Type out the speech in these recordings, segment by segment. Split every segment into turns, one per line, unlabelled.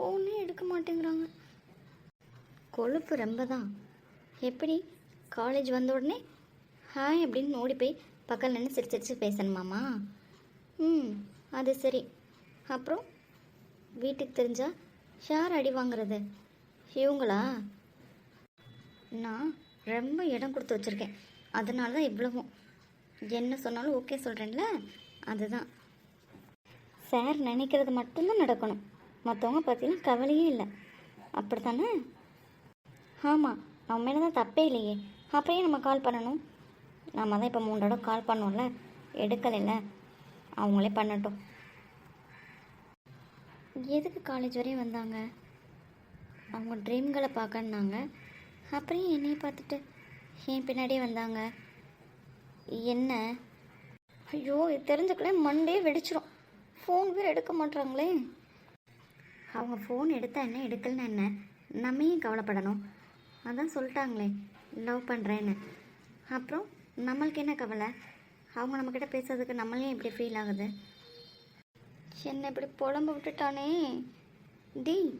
ஃபோனே எடுக்க மாட்டேங்கிறாங்க. கொழுப்பு ரொம்ப தான் எப்படி? காலேஜ் வந்த உடனே ஹாய் அப்படின்னு ஓடி போய் பக்கத்தில் நின்று சிரிச்சு சிரிச்சு பேசணுமாமா ம் அது சரி. அப்புறம்? வீட்டுக்கு தெரிஞ்சால் யார் அடி வாங்குறது? இவங்களா? நான் ரொம்ப இடம் கொடுத்து வச்சுருக்கேன். அதனால தான் இவ்வளவும். என்ன சொன்னாலும் ஓகே சொல்கிறேன்ல அதுதான். சார் நினைக்கிறது மட்டும்தான் நடக்கணும். மற்றவங்க பார்த்தீங்கன்னா கவலையே இல்லை. அப்படி தானே ஆமாம் நம்ம மேலே தான் தப்பே இல்லையே. அப்பயே நம்ம கால் பண்ணணும். நம்ம தான் இப்போ மூணு தடவை கால் பண்ணோம்ல? எடுக்கலைல்ல? அவங்களே பண்ணட்டும். எதுக்கு காலேஜ் வரையும் வந்தாங்க? அவங்க ட்ரீம்களை பார்க்கணுனாங்க அப்புறம் என்னையை என்னைய பார்த்துட்டு என் பின்னாடியே வந்தாங்க. என்ன? ஐயோ இது தெரிஞ்சுக்கல மண்டே வெடிச்சிடும் ஃபோன் வேறு எடுக்க மாட்றாங்களே. அவங்க ஃபோன் எடுத்தா என்ன எடுக்கலன்னு என்ன? நம்ம ஏன் கவலைப்படணும்? அதான் சொல்லிட்டாங்களே லவ் பண்ணுறேன்னு அப்புறம் நம்மளுக்கு என்ன கவலை? அவங்க நம்மக்கிட்ட பேசுறதுக்கு நம்மளையும் இப்படி ஃபீல் ஆகுது? என்ன இப்படி புலம்ப விட்டுட்டானே? டேய்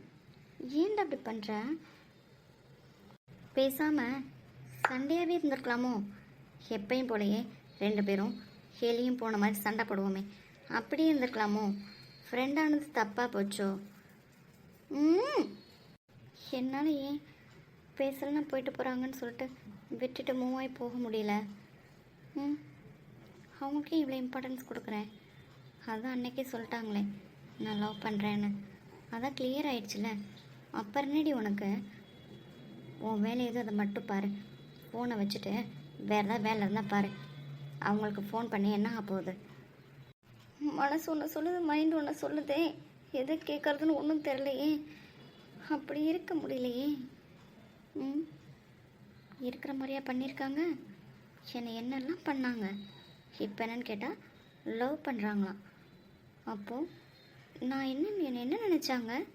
ஏன்டா அப்படி பண்ணுற பேசாமல் சண்டையாகவே இருந்திருக்கலாமோ? எப்பயும் போலையே ரெண்டு பேரும் ஹெலியும் போன மாதிரி சண்டை போடுவோமே. அப்படியே இருந்திருக்கலாமோ? ஃப்ரெண்டானது தப்பாக போச்சோ? என்னால் ஏன் பேசலன்னா போயிட்டு போகிறாங்கன்னு சொல்லிட்டு விட்டுட்டு மூவ் ஆகி போக முடியல. ம். அவங்களுக்கே இவ்வளோ இம்பார்ட்டன்ஸ் கொடுக்குறேன்? அதான் அன்னைக்கே சொல்லிட்டாங்களே நான் லவ் பண்ணுறேன்னு அதான் கிளியர் ஆயிடுச்சுல. அப்புறம் என்னடி உனக்கு? உன் வேலை எதுவும் அதை மட்டும் பாரு. ஃபோனை வச்சுட்டு வேறு ஏதாவது வேலை இருந்தால் பாரு. அவங்களுக்கு ஃபோன் பண்ணி என்ன ஆக போகுது? மனசு ஒன்று சொல்லுது மைண்டு ஒன்று சொல்லுதே. எதை கேட்குறதுன்னு ஒன்றும் தெரிலையே அப்படி இருக்க முடியலையே. ம். இருக்கிற மாதிரியா பண்ணியிருக்காங்க. என்னை என்னெல்லாம் பண்ணாங்க? இப்போ என்னன்னு கேட்டால் லவ் பண்ணுறாங்களாம் அப்போது நான் என்ன என்னை என்ன நினச்சாங்க?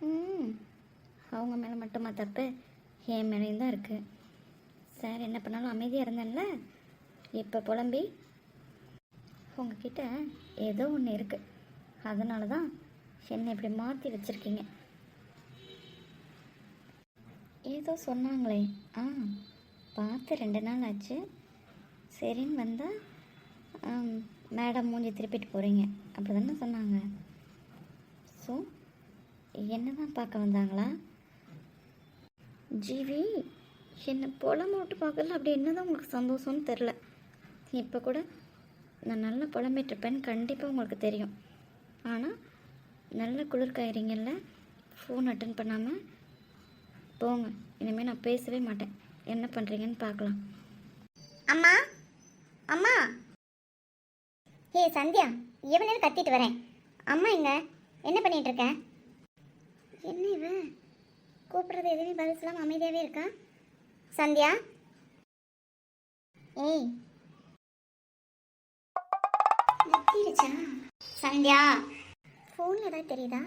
ம். அவங்க மேலே மட்டுமா தப்பு? என் மேலேயும் தான் இருக்குது சார் என்ன பண்ணாலும் அமைதியாக இருந்தேன்ல? இப்போ புலம்பி உங்ககிட்ட ஏதோ ஒன்று இருக்குது அதனால தான் என்னை இப்படி மாற்றி வச்சுருக்கீங்க. ஏதோ சொன்னாங்களே. ஆ பார்த்து ரெண்டு நாள் ஆச்சு. சரின்னு வந்தால் மேடம் மூஞ்சி திருப்பிட்டு போகிறீங்க அப்படி தானே சொன்னாங்க. ஸோ என்ன தான் பார்க்க வந்தாங்களா? ஜீவி என்னை புலம்ப விட்டு பார்க்கல அப்படி என்ன தான் உங்களுக்கு சந்தோஷம்னு தெரில இப்போ கூட நான் நல்லா புலம்பிட்டுருப்பேன்னு கண்டிப்பாக உங்களுக்கு தெரியும். ஆனால் நல்ல குளிர்காயிறீங்கல்ல ஃபோன் அட்டன் பண்ணாமல் போங்க. இனிமேல் நான் பேசவே மாட்டேன். என்ன பண்ணுறீங்கன்னு பார்க்கலாம்.
அம்மா? அம்மா? ஏ சந்தியா எவ்வளோ நேரம் கத்திட்டு வரேன்? அம்மா எங்க என்ன பண்ணிட்டு இருக்க? என்ன இவ? கூப்பிடுறது எதுவுமே பதில் சொல்லாம அமைதியாவே இருக்கா? சந்தியா? ஏய். சந்தியா? ஃபோனில் ஏதாவது தெரியுதா?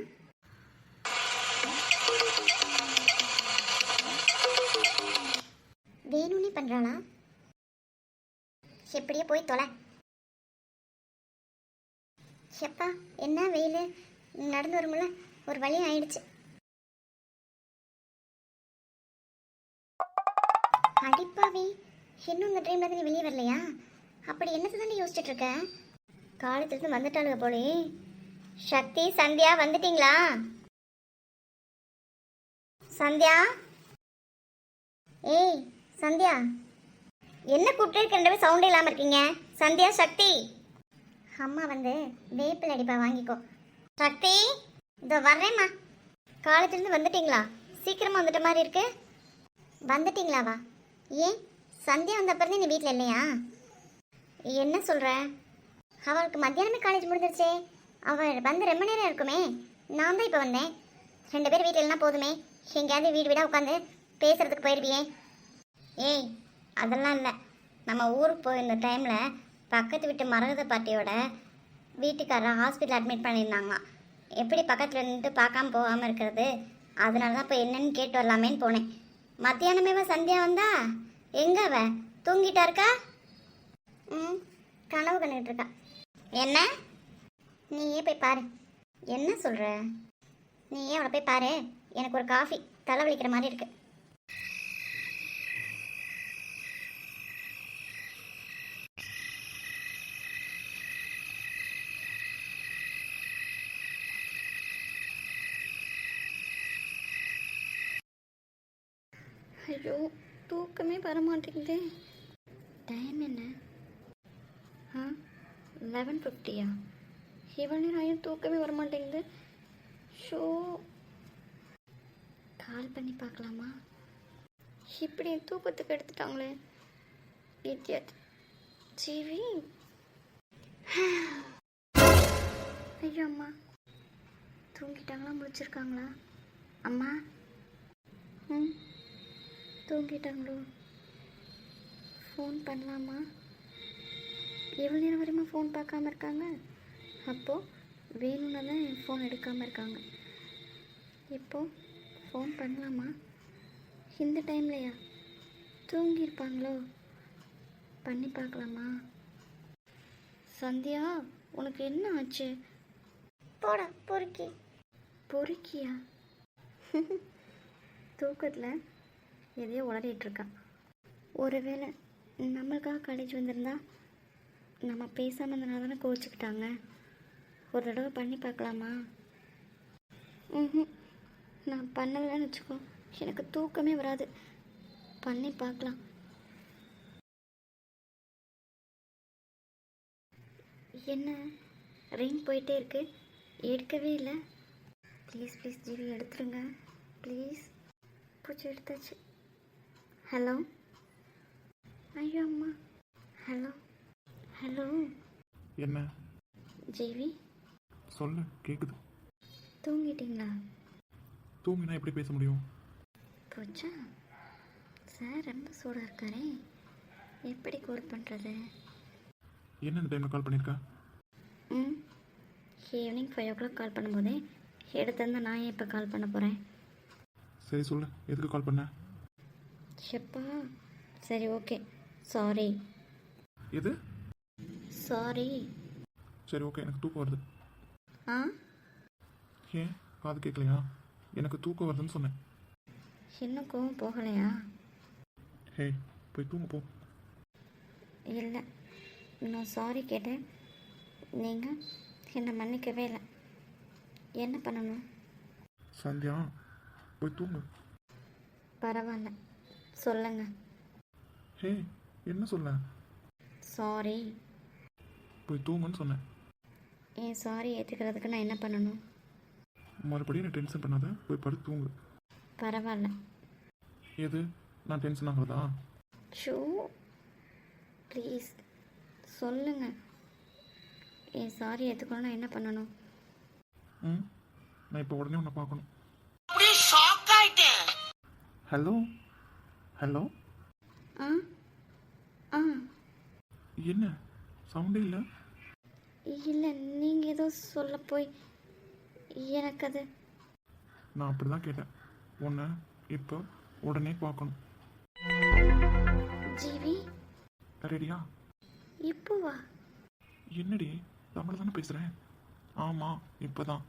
வேணும்னே பண்ணுறாளா எப்படியே போய் தொலை. எப்பா என்ன வெயில்? நடந்து வரும்ல ஒரு வழி ஆயிடுச்சு. அடிப்பாவி இன்னும் இந்த ட்ரீம்ல நீ வெளியே வரலையா? அப்படி என்னத்தை தானே யோசிச்சுட்டு இருக்க? காலத்துலேருந்து வந்துட்டாளுங்க போலே சக்தி சந்தியா வந்துட்டீங்களா? சந்தியா? ஏய் சந்தியா. என்ன கூப்பிட்டு ரெண்டு பேரும் சவுண்ட் இல்லாமல் இருக்கீங்க. சந்தியா சக்தி. அம்மா வந்து வேப்பில் அடிப்பா வாங்கிக்கோ. சக்தி இதோ வர்றேம்மா. காலேஜ்லேருந்து வந்துட்டீங்களா? சீக்கிரமாக வந்துட்ட மாதிரி இருக்கு. வந்துட்டீங்களாவா ஏன்? சந்தியா வந்த நீ வீட்டில் இல்லையா? என்ன சொல்கிற அவளுக்கு மத்தியானமே காலேஜ் முடிஞ்சிருச்சே. அவள் வந்து ரொம்ப நேரம் இருக்குமே. நான் தான் இப்போ வந்தேன். ரெண்டு பேர் வீட்டில் இல்லைனா போதுமே. எங்கேயாவது வீடு வீடாக உட்காந்து பேசுகிறதுக்கு போயிடுவியே ஏய் அதெல்லாம் இல்லை. நம்ம ஊருக்கு போயிருந்த டைமில் பக்கத்து வீட்டு மரகத பாட்டியோட வீட்டுக்காரர் ஹாஸ்பிட்டல் அட்மிட் பண்ணியிருந்தாங்களாம் எப்படி பக்கத்தில் நின்று பார்க்காம போகாமல் இருக்கிறது? அதனால தான் இப்போ என்னன்னு கேட்டு வரலாமேன்னு போனேன். மத்தியானமேவா சந்தியா வந்தா? எங்கே அவ? தூங்கிட்டா இருக்கா? ம் கனவு கண்டுகிட்டு இருக்கா. என்ன? நீயே போய் பாரு. என்ன சொல்கிற நீ ஏன் அவளை போய் பாரு? எனக்கு ஒரு காஃபி தலைவலிக்கிற மாதிரி இருக்குது
ஐயோ தூக்கமே வர மாட்டேங்குதே டைம் என்ன? ஆ லெவன் ஃபிஃப்டியா இவ்வளோ நேரம் ஆயும் தூக்கமே வர மாட்டேங்குது ஷோ. கால் பண்ணி பார்க்கலாமா? இப்படி தூக்கத்துக்கு எடுத்துட்டாங்களே. இடியட் ஜீவி. ஐயோ அம்மா. தூங்கிட்டாங்களா? முடிச்சிருக்காங்களா அம்மா. ம். தூங்கிட்டாங்களோ? ஃபோன் பண்ணலாமா? எவ்வளோ நேரம் வரையுமா ஃபோன் பார்க்காம இருக்காங்க? அப்போது வேணும்னு தான் என் ஃபோன் எடுக்காமல் இருக்காங்க. இப்போ ஃபோன் பண்ணலாமா? இந்த டைம்லையா தூங்கியிருப்பாங்களோ பண்ணி பார்க்கலாமா? சந்தியா உனக்கு என்ன ஆச்சு?
போடா பொறுக்கி.
பொறுக்கியா? தூக்கத்தில் எதையோ உளறிட்டு இருக்கான் ஒருவேளை நம்மளுக்காக காலேஜ் வந்திருந்தா நம்ம பேசாமல் இருந்தனால தானே கோச்சிக்கிட்டாங்க ஒரு தடவை பண்ணி பார்க்கலாமா? ம் நான் பண்ணலைன்னு வச்சுக்கோ. எனக்கு தூக்கமே வராது. பண்ணி பார்க்கலாம். என்ன? ரிங் போயிட்டே இருக்கு. எடுக்கவே இல்லை. ப்ளீஸ் ப்ளீஸ் ஜிவி எடுத்துருங்க. ப்ளீஸ். பூச்சி எடுத்தாச்சு. ஹலோ? ஐயோ அம்மா. ஹலோ? ஹலோ?
என்ன?
ஜிவி?
சொல்லு கேட்குது
தூங்கிட்டீங்களா?
தூங்கினா எப்படி பேச முடியும்?
போச்சா சார் ரொம்ப சூடாக இருக்காரே. எப்படி கோல் பண்ணுறது
என்ன இந்த டைமில் கால் பண்ணியிருக்க
ம் evening five o'clock call பண்ணும்போதே எடுத்திருந்தா நான் ஏன் இப்போ கால் பண்ண போகிறேன்
சரி சொல்லு எதுக்கு கால் பண்ண?
எப்பா சரி ஓகே சாரி
எது?
சாரி
சரி ஓகே எனக்கு தூக்கம் வருது.
ஆ?
ஏன்? காது கேட்கலையா எனக்கு தூக்கம் வருதுன்னு சொன்னேன்.
இன்னும் கோவம்? போகலையா?
ஹே போய் தூங்க போ.
இல்லை. நான் சாரி கேட்டேன். நீங்கள் என்னை மன்னிக்கவே இல்லை. என்ன பண்ணணும்?
சந்தியா போய் தூங்கு.
பரவாயில்ல சொல்லுங்க.
ஹே என்ன சொல்ல?
சாரி
போய் தூங்குன்னு சொன்னேன்.
என் சாரி ஏற்றுக்கிறதுக்கு நான் என்ன பண்ணணும்?
மறுபடியும் நீ டென்ஷன் பண்ணாத போய் படுத்து தூங்கு.
பரவாயில்ல
எது? நான் டென்ஷன் ஆகுறதா?
ஷூ ப்ளீஸ் சொல்லுங்க. என் சாரி ஏற்றுக்கணும் நான் என்ன பண்ணணும்?
ம் நான் இப்போ உடனே உன்னை பார்க்கணும்.
அப்படியே ஷாக் ஆயிட்டேன்.
ஹலோ ஹலோ
ஆ ஆ.
என்ன? சவுண்டே இல்லை?
இல்லை நீங்கள் ஏதோ சொல்ல போய் எனக்கு அது
நான் அப்படி தான் கேட்டேன். உன்னை இப்போ உடனே பார்க்கணும்.
ஜிவி?
ரெடியா?
இப்போ வா.
என்னடி? தமிழ் தானே பேசுகிறேன் ஆமாம் இப்போ தான்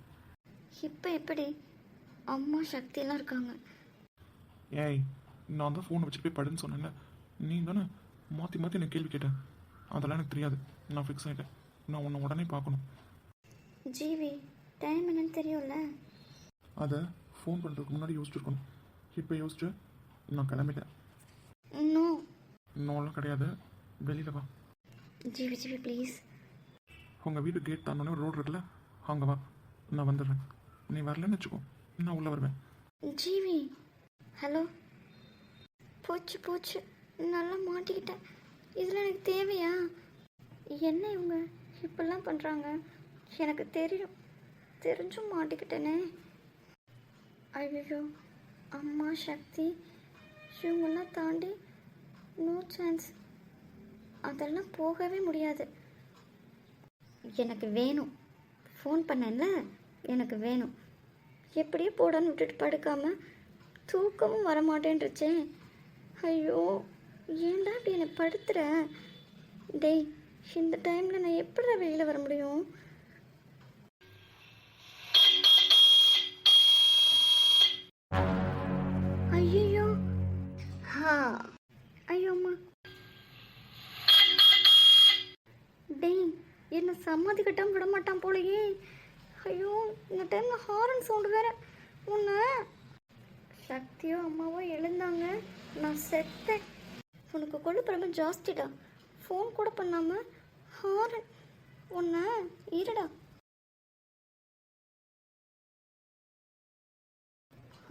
இப்போ எப்படி? அம்மா சக்தியெல்லாம் இருக்காங்க.
ஏய் நான் தான் ஃபோனை வச்சுட்டு போய் படுன்னு சொன்னேன்ல. நீ தானே மாற்றி மாற்றி எனக்கு கேள்வி கேட்டேன் அதெல்லாம் எனக்கு தெரியாது. நான் ஃபிக்ஸ் ஆகிட்டேன் நான் உன்னை உடனே பார்க்கணும்.
ஜிவி டைம் என்னன்னு தெரியும்ல?
அதை ஃபோன் பண்ணுறதுக்கு முன்னாடி யோசிச்சிருக்கணும். இப்போ யோசிச்சு நான் கிளம்பிட்டேன்.
இன்னும்?
இன்னும்லாம் கிடையாது. வெளியில் வா.
ஜிவி ஜிவி ப்ளீஸ்
உங்கள் வீட்டு கேட் தாண்டோன்னே ஒரு ரோடு இருக்குல்ல அங்கே வா. நான் வந்துடுறேன். நீ வரலன்னு வச்சுக்கோ நான் உள்ளே வருவேன்.
ஜிவி ஹலோ போச்சு போச்சு. நல்லா மாட்டிக்கிட்டேன். இதில் எனக்கு தேவையா? என்ன இவங்க? இப்படிலாம் பண்ணுறாங்க எனக்கு தெரியும். தெரிஞ்சும் மாட்டிக்கிட்டேனே. ஐயோ அம்மா சக்தி. இவங்கெல்லாம் தாண்டி நோ சான்ஸ் அதெல்லாம் போகவே முடியாது. எனக்கு வேணும். ஃபோன் பண்ணேன்ல? எனக்கு வேணும். எப்படியே போடான்னு விட்டுட்டு படுக்காமல் தூக்கமும் வரமாட்டேன்ருச்சே. ஐயோ. ஏன்டா இப்படி என்னை படுத்துற? டேய் இந்த டைமில் நான் எப்படி வெளியில் வர முடியும்? ஐயோ ஐயோ அம்மா. டேய் என்னை சமாதி கட்டாமல் விட மாட்டான் போலயே. ஐயோ இந்த டைமில் ஹாரன் சவுண்டு வேற. ஒன்று சக்தியோ அம்மாவோ எழுந்தாங்க. நான் செத்தேன். உனக்கு கொழுப்பிறமை ஜாஸ்திடா. ஃபோன் கூட பண்ணாமல் ஹாரன். உன்னை இருடா.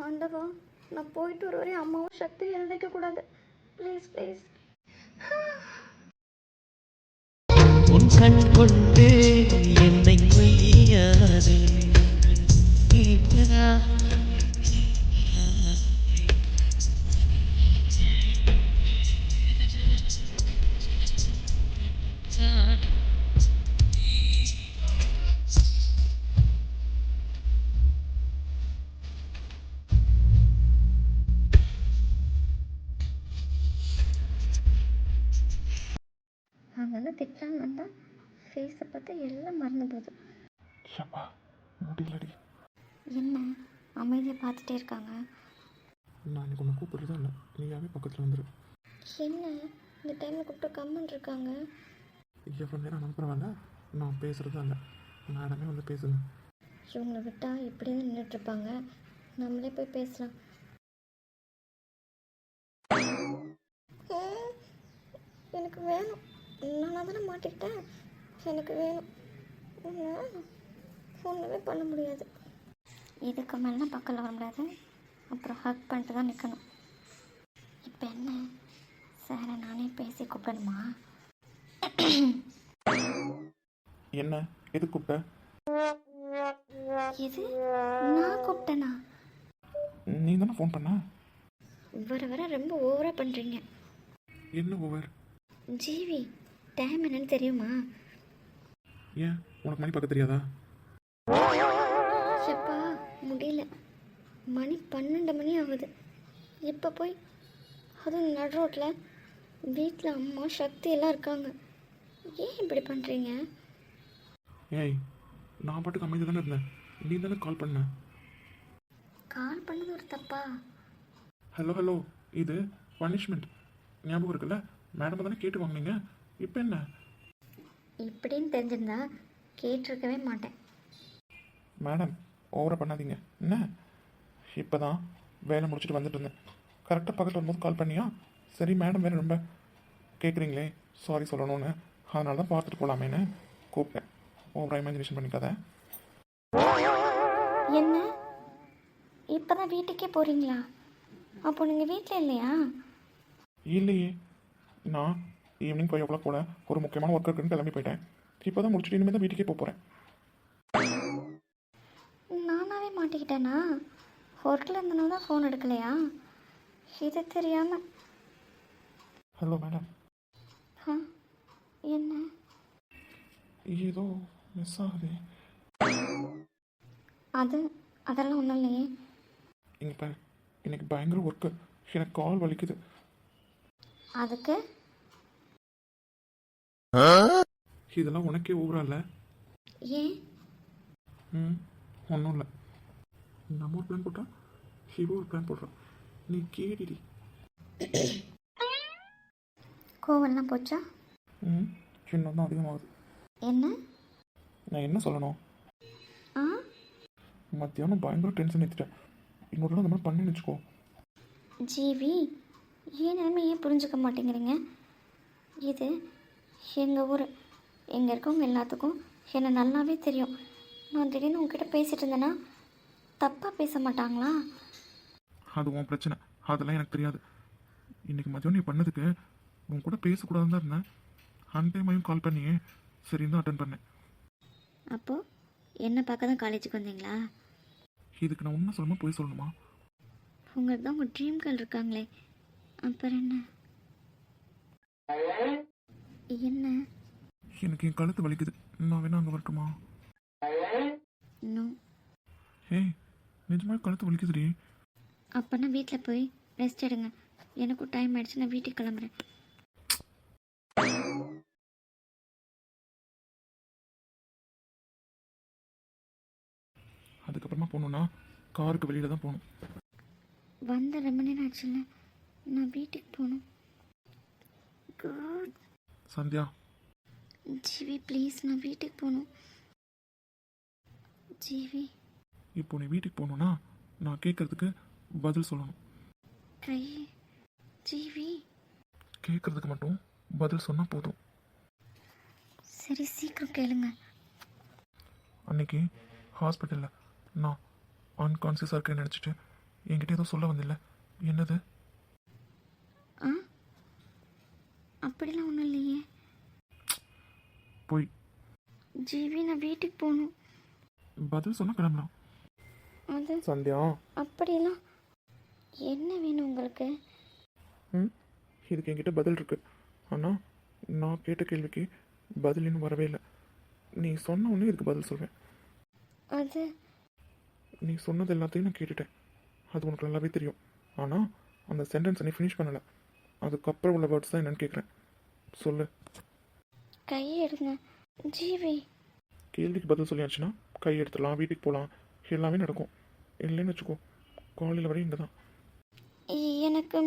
ஆண்டவா நான் போயிட்டு ஒரு வரையும் அம்மாவும் சக்தி எழுந்திக்க கூடாது. ப்ளீஸ் ப்ளீஸ்
உன் கண் கொண்டு என்னை மையாது
பார்த்து எல்லாம் மறந்து போகுது.
முடியலடி.
என்ன அமைதியை பார்த்துட்டே இருக்காங்க?
நான் இன்னைக்கு உன்னை கூப்பிடுறதா இல்லை நீயாவே பக்கத்தில் வந்துடு
என்ன இந்த டைமில் கூப்பிட்டு கம்மன் இருக்காங்க?
எவ்வளோ நேரம் அனுப்புகிறவல்ல நான் பேசுகிறதா இல்லை மேடமே வந்து பேசுங்க
இவங்களை விட்டால் இப்படியே நின்றுட்டுருப்பாங்க நம்மளே போய் பேசலாம். எனக்கு வேணும். நான் தானே மாட்டிக்கிட்டேன். எனக்கு வேணும். உன்னை ஒன்றுமே பண்ண முடியாது. இதுக்கு மேலே பக்கத்தில் வர முடியாது. அப்புறம் ஹக் பண்ணிட்டு தான் நிற்கணும். இப்போ என்ன? சாரை நானே பேசி கூப்பிடணுமா?
என்ன? எது கூப்பிட்ட?
இது நான் கூப்பிட்டேனா?
நீ தானே ஃபோன் பண்ண?
வர வர ரொம்ப ஓவராக பண்ணுறீங்க
என்ன ஓவர்
ஜீவி டைம் என்னன்னு தெரியுமா?
ஏன்? உனக்கு மணி பார்க்க தெரியாதா?
எப்பா முடியல. மணி பன்னெண்டு மணி ஆகுது. இப்போ போய் அதுவும் நடு ரோட்டில் வீட்டில் அம்மா சக்தி எல்லாம் இருக்காங்க. ஏன் இப்படி பண்ணுறீங்க
ஏய் நான் பாட்டுக்கு அமைதி தானே இருந்தேன். நீ தானே கால் பண்ண.
கால் பண்ணது ஒரு தப்பா?
ஹலோ ஹலோ இது பனிஷ்மெண்ட் ஞாபகம் இருக்குல்ல? மேடம் தானே கேட்டு வாங்குனீங்க. இப்போ என்ன?
இப்படின்னு தெரிஞ்சிருந்தா கேட்டிருக்கவே மாட்டேன்.
மேடம் ஓவராக பண்ணாதீங்க. என்ன? இப்போ தான் வேலை முடிச்சுட்டு வந்துட்டு இருந்தேன். கரெக்டாக பக்கத்தில் வரும்போது கால் பண்ணியா? சரி மேடம் வேறு ரொம்ப கேட்குறீங்களே சாரி சொல்லணும்னு. அதனால தான் பார்த்துட்டு போகலாமேன்னு கூப்பிட்டேன். ஓவராக இமேஜினேஷன் பண்ணிக்காத.
என்ன? இப்போ தான் வீட்டுக்கே போகிறீங்களா அப்போ நீங்கள் வீட்டில் இல்லையா?
இல்லையே. நான் ஈவினிங் ஃபைவ் ஓ கிளாக் போல ஒரு முக்கியமான ஒர்க் இருக்குன்னு கிளம்பி போயிட்டேன். இப்போ தான் முடிச்சுட்டு இனிமேல் தான் வீட்டுக்கே போக போகிறேன்
நானாவே மாட்டிக்கிட்டேனா? ஒர்க்கில் இருந்தனால தான் ஃபோன் எடுக்கலையா? இது தெரியாமல்
ஹலோ மேடம்
ஆ என்ன?
ஏதோ மிஸ் ஆகுது.
அது அதெல்லாம் ஒன்றும் இல்லையே.
இங்கே பாரு இன்னைக்கு பயங்கர ஒர்க்கு எனக்கு கால் வலிக்குது.
அதுக்கு?
இதெல்லாம் உனக்கே ஓவரா இல்லை?
ஏன்?
ம் ஒன்றும் இல்லை. நம்ம ஒரு பிளான் போட்டா ஹிவோ ஒரு பிளான் போடுறான். நீ கேடிடி.
கோவம்லாம் போச்சா?
ம் இன்னும் தான் அதிகமாகுது.
என்ன?
நான் என்ன சொல்லணும்?
ஆ?
மத்தியானம் பயங்கர டென்ஷன் ஏற்றிட்டேன் இன்னொரு நாள் அந்த மாதிரி பண்ணி வச்சுக்கோ.
ஜிவி ஏன் நிலைமை ஏன் புரிஞ்சுக்க மாட்டேங்கிறீங்க? இது எங்கள் ஊர். எங்கே இருக்கவங்க எல்லாத்துக்கும் என்னை நல்லாவே தெரியும். நான் திடீர்னு உங்ககிட்ட பேசிகிட்டு இருந்தேன்னா தப்பாக பேச மாட்டாங்களா?
அது உன் பிரச்சனை. அதெல்லாம் எனக்கு தெரியாது. இன்னைக்கு மதியம் நீ பண்ணதுக்கு உன் கூட பேசக்கூடாதுன்னு தான் இருந்தேன். அன் டைமையும் கால் பண்ணியே. சரின்னு தான் அட்டன் பண்ணேன்.
அப்போது என்ன பார்க்க தான் காலேஜுக்கு வந்தீங்களா?
இதுக்கு நான் உண்மை சொல்லணுமா போய் சொல்லணுமா?
உங்களுக்கு தான் உங்கள் ட்ரீம் கேர்ள் இருக்காங்களே. அப்புறம் என்ன? என்ன?
எனக்கு என் கழுத்து வலிக்குது. நான் வேணா அங்கே வரட்டுமா?
இன்னும்.
ஏய் நிஜமாக கழுத்து வலிக்குதுடி.
அப்போனா வீட்டில் போய் ரெஸ்ட் எடுங்க. எனக்கும் டைம் ஆயிடுச்சு நான் வீட்டுக்கு கிளம்புறேன்.
அதுக்கப்புறமா போகணுன்னா காருக்கு வெளியில தான் போகணும்.
வந்த ரொம்ப நேரம் ஆச்சுல்ல நான் வீட்டுக்கு போகணும். குட்
சந்தியா?
ஜிவி ப்ளீஸ் நான் வீட்டுக்கு போகணும். ஜிவி.
இப்போ நீ வீட்டுக்கு போகணுன்னா நான் கேட்கறதுக்கு பதில் சொல்லணும்.
கை ஜிவி.
கேட்கறதுக்கு மட்டும் பதில் சொன்னால் போதும்.
சரி சீக்கிரம் கேளுங்க.
அன்னைக்கு ஹாஸ்பிட்டலில் நான் அன்கான்சியஸாக இருக்கேன்னு நினச்சிட்டு என்கிட்ட ஏதோ சொல்ல வந்தில்ல. என்னது?
ஆ? அப்படிலாம் ஒன்றும் இல்லையே.
போய்.
ஜிவி நான் வீட்டுக்கு போகணும்.
பதில் சொன்னால் கிளம்பலாம்.
அது
சந்தியா?
அப்படியெல்லாம் என்ன வேணும் உங்களுக்கு?
ம் இதுக்கு என்கிட்ட பதில் இருக்கு. ஆனால் நான் கேட்ட கேள்விக்கு பதில் இன்னும் வரவே இல்லை. நீ சொன்ன உடனே இதுக்கு பதில் சொல்வேன்.
அது
நீ சொன்னது எல்லாத்தையும் நான் கேட்டுட்டேன். அது உனக்கு நல்லாவே தெரியும். ஆனால் அந்த சென்டென்ஸை நீ ஃபினிஷ் பண்ணலை. அதுக்கப்புறம் உள்ள வேர்ட்ஸ் தான் என்னன்னு கேட்குறேன் சொல்லு.
கையை எடுங்க ஜிவி.
கேள்விக்கு பதில் சொல்லியாச்சுன்னா கை எடுத்துடலாம் வீட்டுக்கு போகலாம் எல்லாமே நடக்கும். இல்லைன்னு வச்சுக்கோ காலையில் வரையும் இங்கே தான்
எனக்கு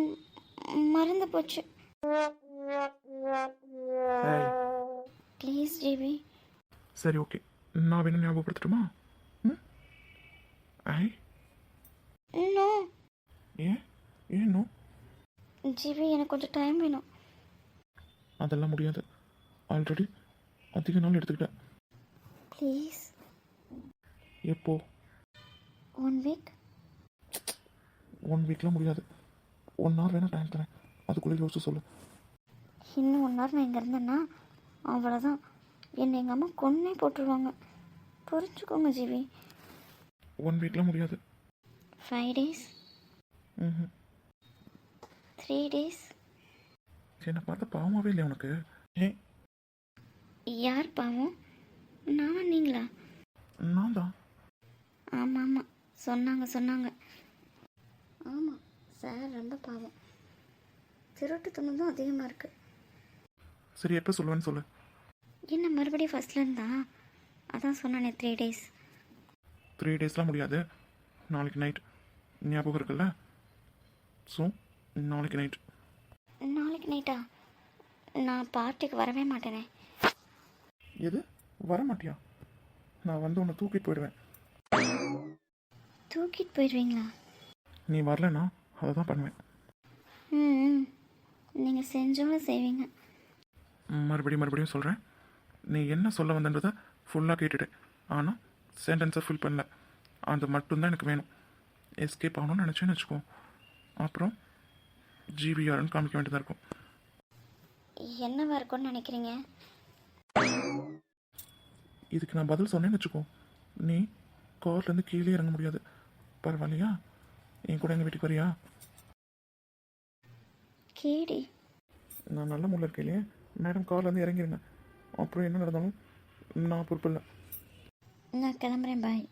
மறந்து போச்சு. ப்ளீஸ் ஜிவி.
சரி ஓகே. நான் வேணும் ஞாபகப்படுத்தட்டுமா? ம்? I
know.
ஏன்? ஏன் நோ?
ஜிவி எனக்கு கொஞ்சம் டைம் வேணும்.
அதெல்லாம் முடியாது. ஆல்ரெடி அதிக நாள் எடுத்துக்கிட்டேன்.
ப்ளீஸ்
எப்போ?
ஒன் வீக்
ஒன் வீக்லாம் முடியாது. ஒன் ஹவர் வேணால் டைம் தரேன். அதுக்குள்ளே யோசிச்சு சொல்லு.
இன்னும் ஒன் ஹவர் நான் இங்கே இருந்தேன்னா அவ்வளோதான் என்னை எங்கள் அம்மா கொன்னே போட்டுருவாங்க. புரிஞ்சுக்கோங்க ஜிவி.
ஒன் வீக்லாம் முடியாது.
ஃபைவ் டேஸ்
ம்
த்ரீ டேஸ்
என்னை பார்த்தா பாவமாகவே இல்லை உனக்கு? ஏன்
யார் பாவம்? நான் நீங்களா
நான் தான்.
ஆமாம் ஆமாம் சொன்னாங்க சொன்னாங்க. ஆமாம் சார் ரொம்ப பாவம். திருட்டுத்தனம் தான் அதிகமாக இருக்குது
சரி எப்போ சொல்லுவேன்னு சொல்லு.
என்ன மறுபடியும் ஃபஸ்ட்ல இருந்தா? அதான் சொன்னானே த்ரீ டேஸ்
த்ரீ டேஸ்லாம் முடியாது. நாளைக்கு நைட் ஞாபகம் இருக்குல்ல? ஸோ நாளைக்கு நைட்
நாளைக்கு நைட்டா நான் பார்ட்டிக்கு வரவே மாட்டேனே.
எது? வர மாட்டியா நான் வந்து உன்னை தூக்கிட்டு போயிடுவேன்.
தூக்கிட்டு போயிடுவீங்களா?
நீ வரலனா அதை தான் பண்ணுவேன்.
ம். நீங்கள் செஞ்சோன்னு செய்வீங்க.
மறுபடியும் மறுபடியும் சொல்கிறேன் நீ என்ன சொல்ல வந்தன்றதை ஃபுல்லாக கேட்டுட்டேன் ஆனால் சென்டென்ஸை ஃபில் பண்ணல. அது மட்டும்தான் எனக்கு வேணும். எஸ்கேப் ஆகணும்னு நினச்சேன்னு வச்சுக்கோ. அப்புறம் ஜிபிஆர்னு காமிக்க வேண்டியதாக இருக்கும்.
என்னவா இருக்கும்னு நினைக்கிறீங்க?
இதுக்கு நான் பதில் சொன்னேன்னு வச்சுக்கோ. நீ கார்லேருந்து கீழே இறங்க முடியாது. பரவாயில்லையா? என் கூட எங்கள் வீட்டுக்கு வரியா?
கேடி
நான் நல்ல முள்ள இருக்கையிலே மேடம் கார்லேருந்து இறங்கிருங்க. அப்புறம் என்ன நடந்தாலும் நான் பொறுப்பில்லை
நான் கிளம்புறேன் பாய்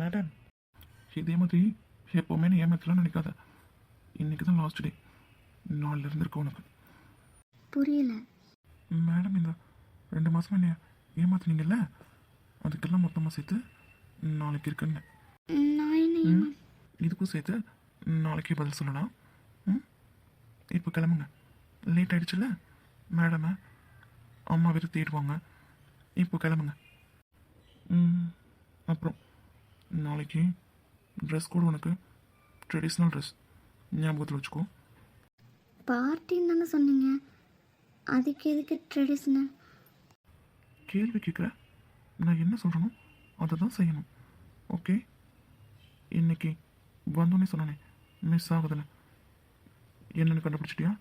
மேடம் இதே மாதிரி எப்போவுமே நீ ஏமாத்தலாம் நினைக்காத. இன்னைக்கு தான் லாஸ்ட் டே நாளில் இருந்திருக்க உனக்கு.
புரியல.
மேடம் இந்த ரெண்டு மாதமா என்ன ஏமாத்துனீங்கல்ல? அதுக்கெல்லாம் மொத்தமாக சேர்த்து நாளைக்கு இருக்குன்னு. ம்? இதுக்கும் சேர்த்து நாளைக்கே பதில் சொல்லலாம். ம்? இப்போ கிளம்புங்க. லேட் ஆயிடுச்சுல்ல? மேடமை அம்மா வேறு தேடுவாங்க. இப்போ கிளம்புங்க. ம் அப்புறம் நாளைக்கு ட்ரெஸ் கூட உனக்கு ட்ரெடிஷ்னல் ட்ரெஸ் ஞாபகத்தில் வச்சுக்கோ.
பார்ட்டின்னு தானே சொன்னீங்க. அதுக்கு எதுக்கு ட்ரெடிஷ்னல்?
கேள்வி கேட்குற? நான் என்ன சொல்கிறேனோ அதை தான் செய்யணும். ஓகே? இன்னைக்கு வந்தோடனே சொன்னானே மிஸ் ஆகுதுல. என்னன்னு கண்டுபிடிச்சிட்டியா?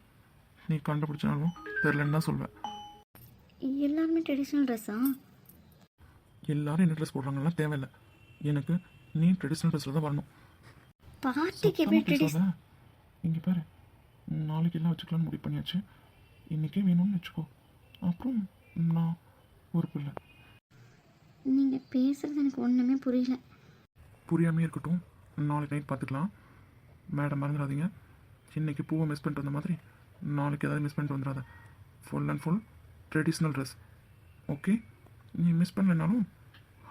நீ கண்டுபிடிச்சாலும் தெரிலன்னு தான் சொல்வேன்.
எல்லாருமே ட்ரெடிஷ்னல் ட்ரெஸ்ஸா
எல்லாரும் என்ன ட்ரெஸ் போடுறாங்கலாம் தேவையில்லை. எனக்கு நீ ட்ரெடிஷ்னல் ட்ரெஸ்ஸில் தான் வரணும்.
பார்ட்டிக்கு எப்படி ட்ரெடிஷ்
பேசாத. இங்கே பாரு. நாளைக்கு எல்லாம் வச்சுக்கலாம்னு முடிவு பண்ணியாச்சு. இன்றைக்கே வேணும்னு வச்சுக்கோ. அப்புறம் நான் ஒரு பிள்ளை.
நீங்கள் பேசுகிறது எனக்கு ஒன்றுமே புரியல.
புரியாமே இருக்கட்டும். நாளைக்கு நைட் பார்த்துக்கலாம். மேடம் மறந்துடாதீங்க. இன்னைக்கு பூவை மிஸ் பண்ணிட்டு வந்த மாதிரி நாளைக்கு ஏதாவது மிஸ் பண்ணிட்டு வந்துடாத. Full and full traditional dress okay நீ மிஸ் பண்ணலைனாலும்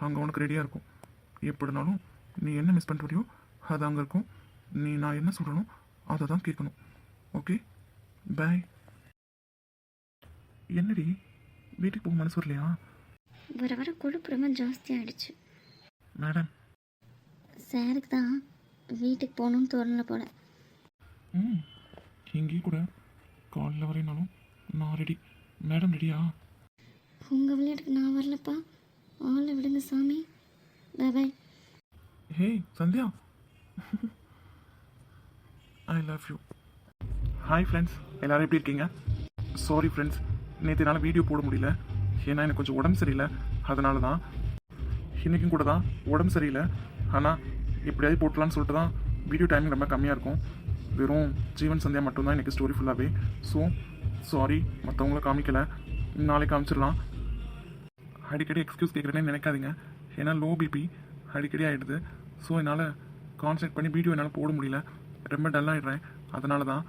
அங்கே உனக்கு ரெடியாக இருக்கும். எப்படினாலும் நீ என்ன மிஸ் பண்ணிட்டு வரியோ அது அங்கே இருக்கும். நீ நான் என்ன சொல்கிறனோ அதை தான் கேட்கணும். Okay bye. என்னடி வீட்டுக்கு போக மனசு வரலையா?
வர வர கொழுப்பு ரொம்ப ஜாஸ்தி ஆயிடுச்சு.
மேடம்.
சாருக்கு தான் வீட்டுக்கு போகணும்னு தோணல போல.
ம் இங்கேயும் கூட காலைல வரையினாலும் நான் ரெடி மேடம் ரெடியா
உங்கள் விளையாட்டுக்கு நான் வரலப்பா. ஆளை விடுங்க சாமி. Bye bye
hey Sandhya. I love you hi friends எல்லோரும் எப்படி இருக்கீங்க? சாரி ஃப்ரெண்ட்ஸ் நேற்று என்னால் வீடியோ போட முடியல. ஏன்னா எனக்கு கொஞ்சம் உடம்பு சரியில்லை. அதனால தான் இன்றைக்கும் கூட தான் உடம்பு சரியில்லை. ஆனால் எப்படியாவது போட்டலான்னு சொல்லிட்டு தான் வீடியோ டைமிங் ரொம்ப கம்மியாக இருக்கும். வெறும் ஜீவன் சந்தியா மட்டும்தான் எனக்கு ஸ்டோரி ஃபுல்லாகவே ஸோ சாரி மற்றவங்கள காமிக்கலை. நாளைக்கு காமிச்சிடலாம். அடிக்கடி எக்ஸ்கியூஸ் கேட்குறேன்னு நினைக்காதீங்க. ஏன்னா லோ பிபி அடிக்கடி ஆகிடுது ஸோ என்னால் கான்சன்ட்ரேட் பண்ணி வீடியோ என்னால் போட முடியல. ரொம்ப டல்லாகிடுறேன் அதனால தான்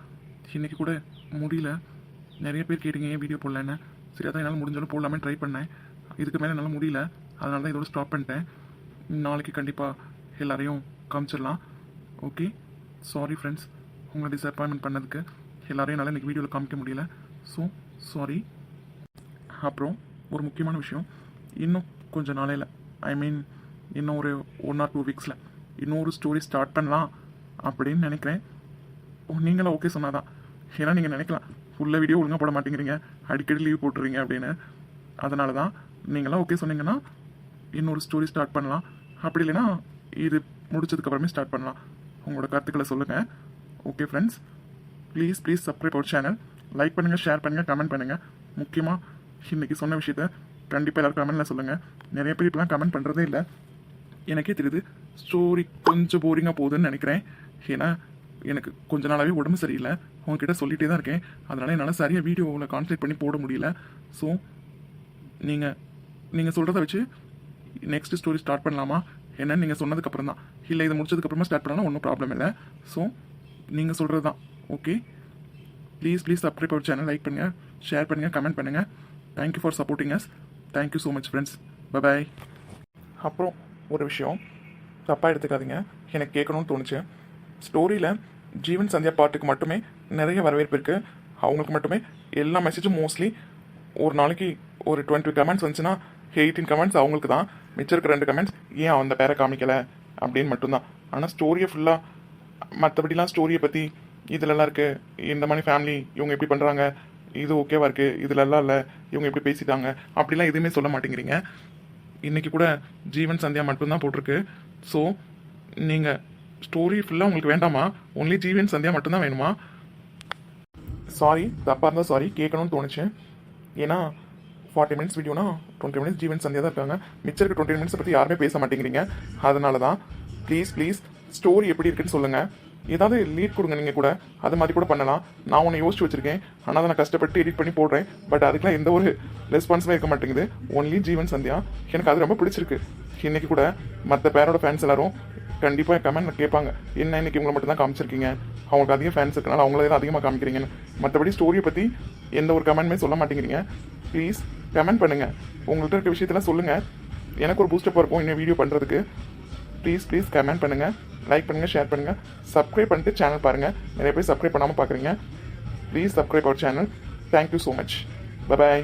இன்றைக்கி கூட முடியல. நிறைய பேர் கேட்டீங்க ஏன் வீடியோ போடலன்னு? சரி அதான் என்னால் முடிஞ்சாலும் போடலாமே ட்ரை பண்ணேன். இதுக்கு மேலே என்னால் முடியல. அதனால தான் இதோட ஸ்டாப் பண்ணிட்டேன். நாளைக்கு கண்டிப்பாக எல்லாரையும் காமிச்சிடலாம். ஓகே சாரி ஃப்ரெண்ட்ஸ் உங்களை டிசப்பாயின்மெண்ட் பண்ணதுக்கு எல்லாரையும் என்னால் இன்றைக்கி வீடியோவில் காமிக்க முடியல. ஸோ சாரி அப்புறம் ஒரு முக்கியமான விஷயம். இன்னும் கொஞ்சம் நாளையில் ஐ மீன் இன்னும் ஒரு ஒன் ஆர் டூ வீக்ஸில் இன்னொரு ஸ்டோரி ஸ்டார்ட் பண்ணலாம் அப்படின்னு நினைக்கிறேன். ஓ, நீங்களும் ஓகே சொன்னாதான். ஏன்னா நீங்கள் நினைக்கலாம் ஃபுல்லாக வீடியோ ஒழுங்காக போட மாட்டேங்கிறீங்க அடிக்கடி லீவ் போட்டுறீங்க அப்படின்னு. அதனால தான் நீங்களாம் ஓகே சொன்னீங்கன்னா இன்னொரு ஸ்டோரி ஸ்டார்ட் பண்ணலாம். அப்படி இல்லைன்னா இது முடிச்சதுக்கப்புறமே ஸ்டார்ட் பண்ணலாம். உங்களோட கருத்துக்களை சொல்லுங்கள் okay friends please please subscribe our channel like பண்ணுங்கள் ஷேர் பண்ணுங்கள் கமெண்ட் பண்ணுங்கள் முக்கியமாக இன்றைக்கி சொன்ன விஷயத்த கண்டிப்பாக எல்லோரும் கமெண்ட்டில் சொல்லுங்கள் நிறைய பேர் இப்போலாம் கமெண்ட் பண்ணுறதே இல்லை. எனக்கே தெரியுது ஸ்டோரி கொஞ்சம் போரிங்காக போகுதுன்னு நினைக்கிறேன். ஏன்னா எனக்கு கொஞ்ச நாளாகவே உடம்பு சரியில்லை. உங்ககிட்ட சொல்லிகிட்டே தான் இருக்கேன். அதனால் என்னால் சரியாக வீடியோவில் கான்சன்ட்ரேட் பண்ணி போட முடியல. ஸோ நீங்கள் நீங்கள் சொல்கிறத வச்சு நெக்ஸ்ட் ஸ்டோரி ஸ்டார்ட் பண்ணலாமா? என்னன்னு நீங்கள் சொன்னதுக்கப்புறம் தான். இல்லை இதை முடிச்சதுக்கப்புறமா ஸ்டார்ட் பண்ணலாம் ஒன்றும் ப்ராப்ளம் இல்லை. ஸோ நீங்கள் சொல்கிறது தான். Okay please please subscribe our channel like பண்ணுங்கள் ஷேர் பண்ணுங்கள் கமெண்ட் பண்ணுங்கள் thank you for supporting us thank you so much friends bye bye அப்புறம் ஒரு விஷயம். தப்பாக எடுத்துக்காதீங்க. எனக்கு கேட்கணும்னு தோணுச்சு. ஸ்டோரியில் ஜீவன் சந்தியா பாட்டுக்கு மட்டுமே நிறைய வரவேற்பு இருக்குது அவங்களுக்கு மட்டுமே எல்லா மெசேஜும் மோஸ்ட்லி ஒரு நாளைக்கு ஒரு டுவெண்ட்டி கமெண்ட்ஸ் வந்துச்சுன்னா எயிட்டீன் கமெண்ட்ஸ் அவங்களுக்கு தான். மிச்சம் இருக்கிற ரெண்டு கமெண்ட்ஸ் ஏன் அந்த பேரை காமிக்கலை அப்படின்னு மட்டும்தான். ஆனால் ஸ்டோரியை ஃபுல்லாக மற்றபடிலாம் ஸ்டோரியை பற்றி இதிலெல்லாம் இருக்குது இந்த மாதிரி ஃபேமிலி இவங்க எப்படி பண்ணுறாங்க இது ஓகேவா இருக்குது இதுலலாம் இல்லை. இவங்க எப்படி பேசிட்டாங்க? அப்படிலாம் எதுவுமே சொல்ல மாட்டேங்கிறீங்க. இன்றைக்கி கூட ஜீவன் சந்தியா மட்டும்தான் போட்டிருக்கு. ஸோ நீங்கள் ஸ்டோரி ஃபுல்லாக உங்களுக்கு வேண்டாமா? ஒன்லி ஜீவன் சந்தியா மட்டும்தான் வேணுமா? சாரி தப்பாக இருந்தால் சாரி கேட்கணும்னு தோணுச்சு. ஏன்னா ஃபார்ட்டி மினிட்ஸ் வீடியோனா டுவெண்ட்டி மினிட்ஸ் ஜீவன் சந்தியா தான் இருக்காங்க. மிச்சம் இருக்க டுவெண்ட்டி மினிட்ஸ் பற்றி யாருமே பேச மாட்டேங்கிறீங்க. அதனால தான் ப்ளீஸ் ப்ளீஸ் ஸ்டோரி எப்படி இருக்குன்னு சொல்லுங்கள் ஏதாவது லீட் கொடுங்க நீங்கள் கூட. அது மாதிரி கூட பண்ணலாம். நான் ஒன்று யோசிச்சு வச்சுருக்கேன். ஆனால் அதை நான் கஷ்டப்பட்டு எடிட் பண்ணி போடுறேன். பட் அதுக்கெலாம் எந்த ஒரு ரெஸ்பான்ஸுமே இருக்க மாட்டேங்குது. ஒன்லி ஜீவன் சந்தியா எனக்கு அது ரொம்ப பிடிச்சிருக்கு. இன்றைக்கி கூட மற்ற பேரோட ஃபேன்ஸ் எல்லாரும் கண்டிப்பாக கமெண்ட் கேட்பாங்க. என்ன இன்னைக்கு இவங்களை மட்டும் தான் காமிச்சிருக்கீங்க? அவங்களுக்கு அதிக ஃபேன்ஸ் இருக்கனால அவங்களே தான் அதிகமாக காமிக்கிறீங்கன்னு. மற்றபடி ஸ்டோரியை பற்றி எந்த ஒரு கமெண்ட்மே சொல்ல மாட்டேங்கிறீங்க. ப்ளீஸ் கமெண்ட் பண்ணுங்கள் உங்கள்கிட்ட இருக்க விஷயத்தெல்லாம் சொல்லுங்கள் எனக்கு ஒரு பூஸ்டப்பாக இருக்கும் இன்னும் வீடியோ பண்ணுறதுக்கு ப்ளீஸ் ப்ளீஸ் கமெண்ட் பண்ணுங்கள் லைக் பண்ணுங்கள் ஷேர் பண்ணுங்கள் சப்ஸ்கிரைப் பண்ணிட்டு சேனல் பாருங்கள் நிறைய பேர் சப்ஸ்கிரைப் பண்ணாமல் பார்க்குறீங்க please subscribe our channel thank you so much bye bye